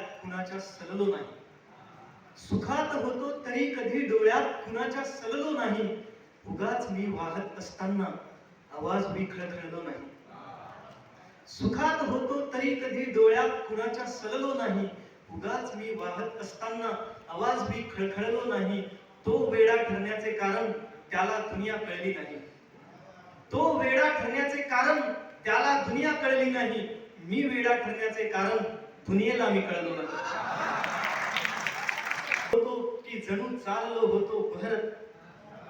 डोळ्यात कुणाच्या सललो नाही. सुखात होतो तरी कधी डोळ्यात कुणाच्या सललो नाही. उगाच मी वाहत असताना आवाज मी खळखळलो नाही. सुखात होतो तरी कधी डोळ्यात कुणाच्या सललो नाही. उगाच मी वाहत असताना आवाज मी खळखळलो नाही. तो वेडा ठरण्याचे कारण त्याला दुनिया कळली नाही. तो वेडा ठरण्याचे कारण त्याला दुनिया कळली नाही. मी वेडा ठरण्याचे कारण दुनियेला मी कळलो होतो की जणू चाललो होतो भरत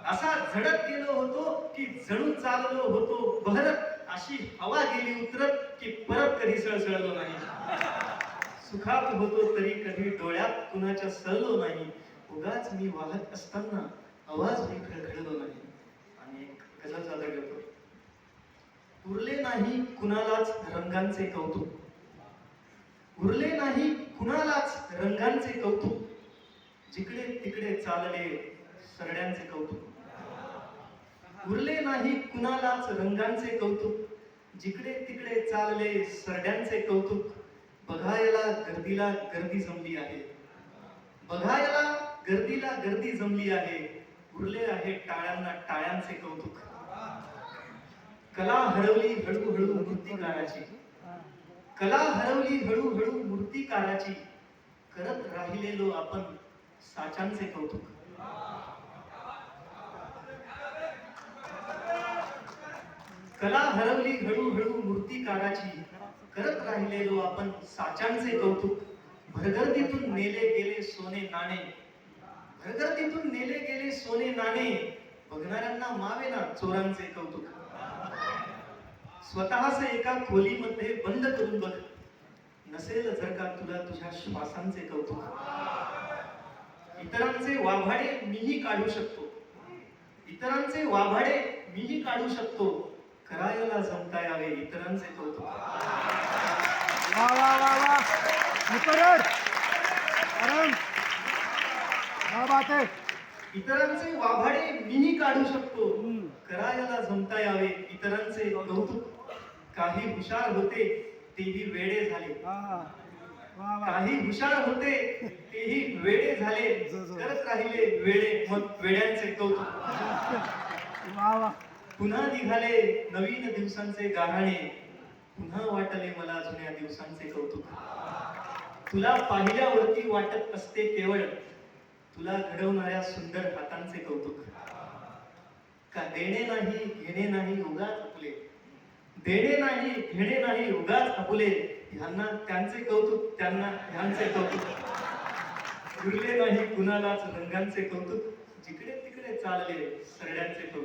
असा झडत गेलो होतो की जणू चाललो होतो भरत अशी हवा गेली उतरत की परत कधी सळसळलो नाही. सुखात होतो तरी कधी डोळ्यात कुणाच्या सळलो नाही. उगाच मी वाहत असताना आवाज मी खळखळलो नाही. आणि एक गझल उरले नाही कुणालाच रंगांचे कौतुक. उरले नाही कुणालाच रंगांचे कौतुक. जिकडे तिकडे चालले सरड्यांचे कौतुक. उरले नाही कुणालाच रंगांचे कौतुक. जिकडे तिकडे चालले सरड्यांचे कौतुक. बघायला गर्दीला गर्दी जमली आहे. बघायला गर्दीला गर्दी जमली आहे. उरले आहे टाळ्यांना टाळ्यांचे कौतुक. कला हरवली हळूहळू गाण्याची कला हरवली हळूहळू मूर्तिकाराची. करत राहिलेलो आपण साचांचे कौतुक. कला हरवली हळूहळू मूर्तिकाराची. करत राहिलेलो आपण साचांचे कौतुक. भरगर्दीतून नेले गेले सोने नाणे. भरगर्दीतून नेले गेले सोने नाणे. बघणाऱ्यांना मावे ना चोरांचे कौतुक. स्वतःच एका खोलीमध्ये बंद करून बघ. नसेल जर का तुला तुझ्या श्वासांचे कौतुक. इतरांचे वाभाडे मीही काढू शकतो. इतरांचे वाभाडे मीही काढू शकतो. करायला जमता यावे इतरांचे कौतुक. इतरांचे वाभाडे मीही काढू शकतो. करायला जमता यावे इतरांचे कौतुक. काही हुशार होते तेही वेडे झाले. काही हुशार होते तेही वेडे झाले. करत राहिले वेडे मग वेड्यांचे कौतुक. पुन्हा निघाले नवीन दिवसांचे गाराणे पुन्हा वाटले मला जुन्या दिवसांचे कौतुक. तुला पाहिल्यावरती वाटत असते केवळ तुला घडवणाऱ्या सुंदर हातांचे कौतुक. का देणे नाही घेणे नाही उगाच आपले. देणे नाही घेणे नाही उगाच आपुले ह्यांना त्यांचे कौतुक त्यांना ह्यांचे कौतुक. उरले नाही कुणालाच रंगांचे कौतुक. जिकडे तिकडे चालले सरड्यांचे कौतुक.